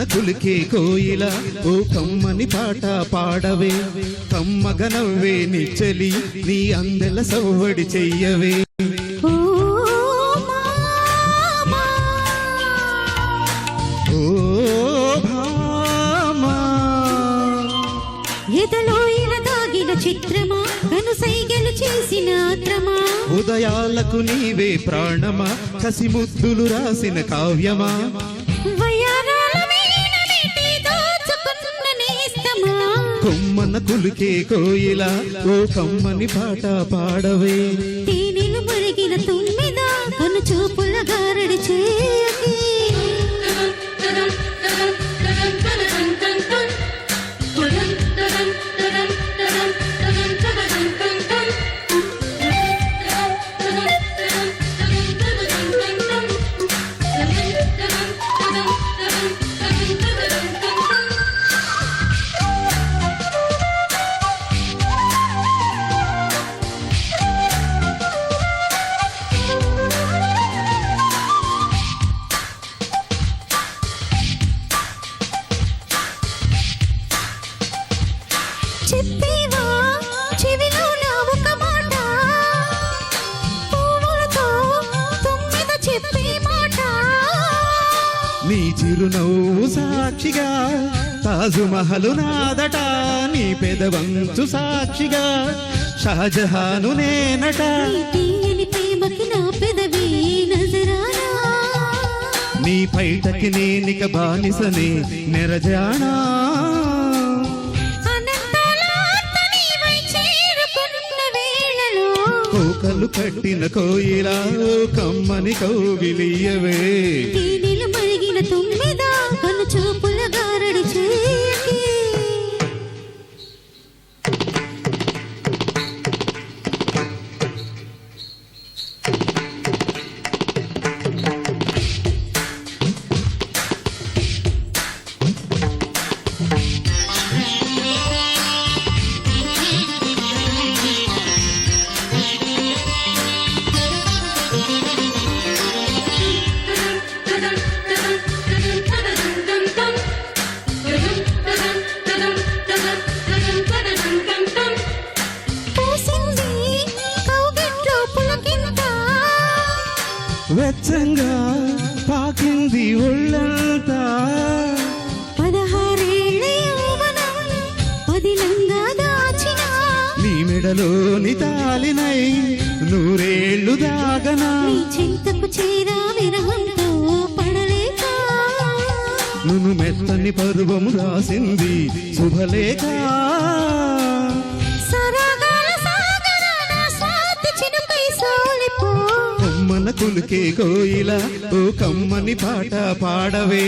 కొమ్మన కులికే కోయిల ఓ కమ్మని పాట పాడవే. కమ్మగనవ్వే నిచ్చలి నీ అందెల సవ్వడి చెయ్యవే. చిత్రమా కను సైగలు చేసిన ఆత్రమా ఉదయాలకు నీవే ప్రాణమా కసి ముద్దులు రాసిన కావ్యమా. కొమ్మన కులికే కోయిల ఓ కమ్మని పాట పాడవే. చెప్పేవా? చెవిలో నా ఒక మాట. పువ్వులతో తుమ్మిద చెప్పే మాట. నీ చిరునవ్వు సాక్షిగా తాజు మహలు నాదట నీ పెదవంచు సాక్షిగా షాజహాను నేనట. ప్రేమకి నా పెదవి నజరానా? నీ పైటకి నేనిక బానిసని నెరజానా? కలు కట్టిన కోయిలా కమ్మని కౌగిలియవే వెచ్చంగా పాకింది ఒళ్ళంతా. నీ మెడలోని తాలినై నూరేళ్ళు దాగనా. చింతకు చేరా విరహంతో పడలేక. నును మెత్తని పర్వము రాసింది శుభలేఖ. కులికే కోయిల ఓ కమ్మని పాట పాడవే.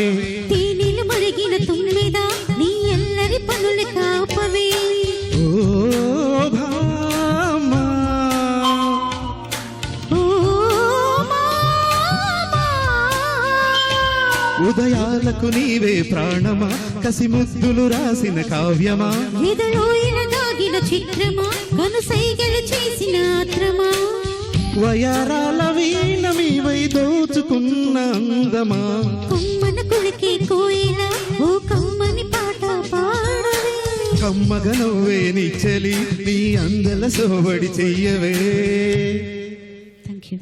తేనెలు మరిగిన తుమ్మిద నీ ఎల్లరి పనులు కాపవే. ఓ భామా. ఉదయాలకు నీవే ప్రాణమా కసి ముద్దులు రాసిన కావ్యమా. ఎదలో ఇలా దాగిన చిత్రమా కనుసైగలు చేసిన ఆత్రమా. వయారాల వీణ మీవై దోచుకున్న అందమా? కొమ్మన కులికే కోయిల ఓ కమ్మని పాట పాడవే. కమ్మగ నవ్వే నీ చలి నీ అందల సోబడి చెయ్యవే. Thank you